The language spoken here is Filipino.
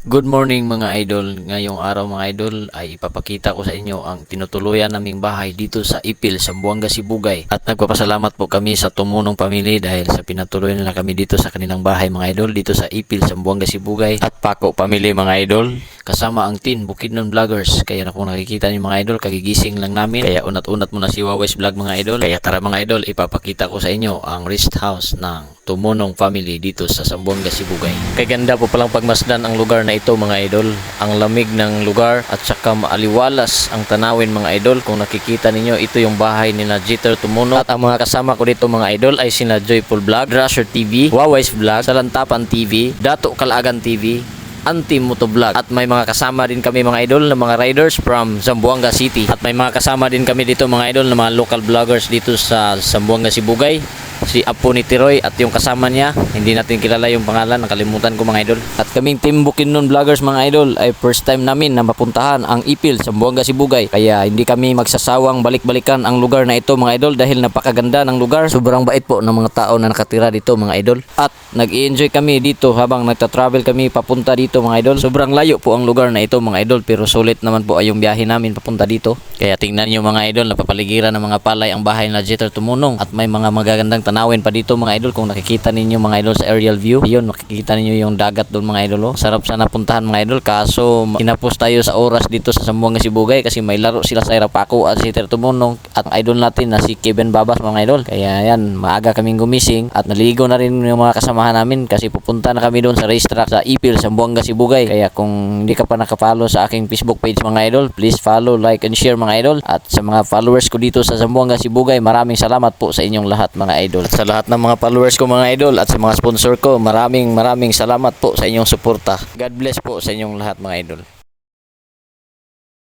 Good morning mga idol. Ngayong araw mga idol ay ipapakita ko sa inyo ang tinutuluyan naming bahay dito sa Ipil, Sambuanga, Sibugay. At nagpapasalamat po kami sa tumunong pamilya dahil sa pinatuloy nila kami dito sa kanilang bahay mga idol dito sa Ipil, Sambuanga, Sibugay. At Pako Family mga idol. Kasama ang team Bukidnon Vloggers. Kaya na kung nakikita niyo mga idol, kagigising lang namin. Kaya unat-unat muna si Waways Vlog mga idol. Kaya tara mga idol, ipapakita ko sa inyo ang rest house ng Tumunong Family dito sa Sambuanga, Sibugay. Kay ganda po palang pagmasdan ang lugar na ito mga idol. Ang lamig ng lugar at saka maaliwalas ang tanawin mga idol. Kung nakikita ninyo, ito yung bahay ni Jeter Tumuno. At ang mga kasama ko dito mga idol ay sina Joyful Vlog, Drasher TV, Waways Vlog, Salantapan TV, Dato Kalagan TV, Anti Moto Vlog at may mga kasama din kami mga idol na mga riders from Zamboanga City. At may mga kasama din kami dito mga idol na mga local vloggers dito sa Zamboanga Sibugay. Si Apo ni Tiroy at yung kasama niya. Hindi natin kilala yung pangalan nakalimutan ko mga idol. At kaming team Bukidnon Vloggers mga idol ay first time namin na mapuntahan ang Ipil Zamboanga Sibugay. Kaya hindi kami magsasawang balik-balikan ang lugar na ito mga idol dahil napakaganda ng lugar. Sobrang bait po ng mga tao na nakatira dito mga idol. At nag-enjoy kami dito habang nagta-travel kami papunta dito mga idol. Sobrang layo po ang lugar na ito mga idol pero sulit naman po ay yung biyahe namin papunta dito. Kaya tingnan nyo mga idol napapaligiran ng mga palay ang bahay na Jeter Tumunong at may mga magagandang tanawin pa dito mga idol. Kung nakikita ninyo mga idol sa aerial view ayun makikita ninyo yung dagat doon mga idol oh. sarap sana puntahan mga idol. Kaso kinapos tayo sa oras dito sa Sambuanga Sibugay kasi may laro sila sa Irapaco at Jeter Tumunong at idol natin na si Kevin Babas mga idol. Kaya yan maaga kaming gumising at naligo na rin yung mga kasamahan namin kasi pupunta na kami doon sa racetrack sa Ipil Sambuanga Sibugay kaya kung hindi ka pa nakapollow sa aking Facebook page mga idol please follow like and share mga idol. At sa mga followers ko dito sa Zamboanga Sibugay maraming salamat po sa inyong lahat mga idol. At sa lahat ng mga followers ko mga idol at sa mga sponsor ko maraming maraming salamat po sa inyong suporta. God bless po sa inyong lahat mga idol